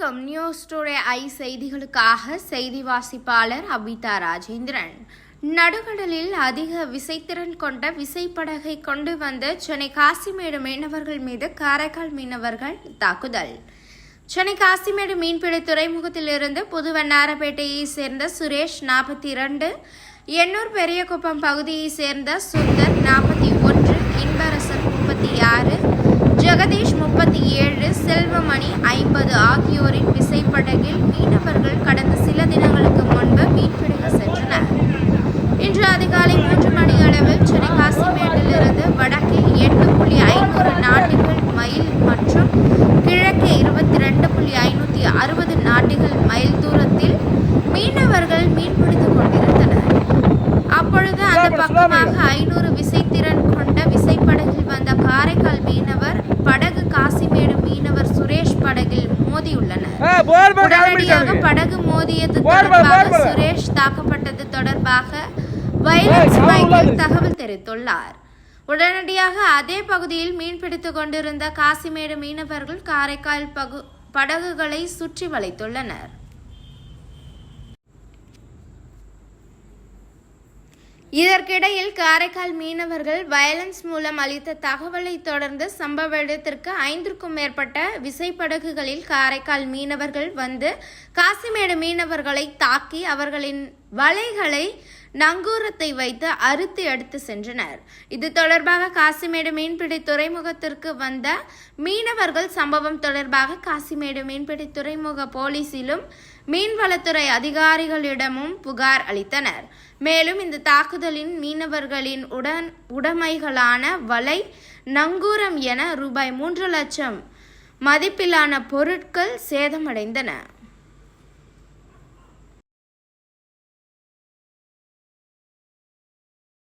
News today I செய்திகளுக்காக செய்தி வாசிப்பாளர் அபிதா ராஜேந்திரன். நடுகடலில் அதிக விசைத்திறன் கொண்ட விசைப்படகை கொண்டு வந்த சென்னை காசிமேடு மீனவர்கள் மீது காரைக்கால் மீனவர்கள் தாக்குதல். சென்னை காசிமேடு மீன்பிடி துறைமுகத்திலிருந்து புதுவண்ணாரப்பேட்டையை சேர்ந்த சுரேஷ் நாற்பத்தி இரண்டு எண்ணூர் பெரியகுப்பம் பகுதியை சேர்ந்த சுந்தர் நாற்பத்தி ஜெகதீஷ் முப்பத்தி ஏழு செல்வமணி ஐம்பது ஆகியோரின் விசைப்படகில் மீனவர்கள் கடந்த சில தினங்களுக்கு முன்பு மீன்பிடிக்க சென்றனர். இன்று அதிகாலை மூன்று மணி அளவில் சென்னை காசிமேட்டிலிருந்து வடக்கே எட்டு புள்ளி ஐநூறு நாட்டுகள் மைல் மற்றும் கிழக்கே இருபத்தி ரெண்டு புள்ளி ஐநூற்றி அறுபது நாட்டுகள் மைல் தூரத்தில் மீனவர்கள் மீன்பிடித்துக் கொண்டிருந்தனர். அப்பொழுது அந்த பக்கமாக ஐநூறு விசை கொண்ட விசைப்படகில் வந்த காரைக்கால் மீனவர் படகு காசிமேடு மீனவர் சுரேஷ் படகில் மோதியுள்ளனர் உடனடியாக படகு மோதியது தொடர்பாக சுரேஷ் தாக்கப்பட்டது தொடர்பாக வயலன்ஸ் மைக்கேல் தகவல் தெரிவித்துள்ளார். உடனடியாக அதே பகுதியில் மீன்பிடித்துக் கொண்டிருந்த காசிமேடு மீனவர்கள் காரைக்கால் பகு படகுகளை சுற்றி வளைத்துள்ளனர். இதற்கிடையில் காரைக்கால் மீனவர்கள் வயலன்ஸ் மூலம் அளித்த தகவலை தொடர்ந்து சம்பவ இடத்திற்கு ஐந்திற்கும் மேற்பட்ட விசைப்படகுகளில் காரைக்கால் மீனவர்கள் வந்து காசிமேடு மீனவர்களை தாக்கி அவர்களின் வலைகளை நங்கூரத்தை வைத்து அறுத்து எடுத்து சென்றனர். இது தொடர்பாக காசிமேடு மீன்பிடி துறைமுகத்திற்கு வந்த மீனவர்கள் சம்பவம் தொடர்பாக காசிமேடு மீன்பிடி துறைமுக போலீசிலும் மீன்வளத்துறை அதிகாரிகளிடமும் புகார் அளித்தனர். மேலும் இந்த தாக்குதலின் மீனவர்களின் உடன் உடைமைகளான வலை நங்கூரம் என ரூபாய் மூன்று லட்சம் மதிப்பிலான பொருட்கள் சேதமடைந்தன.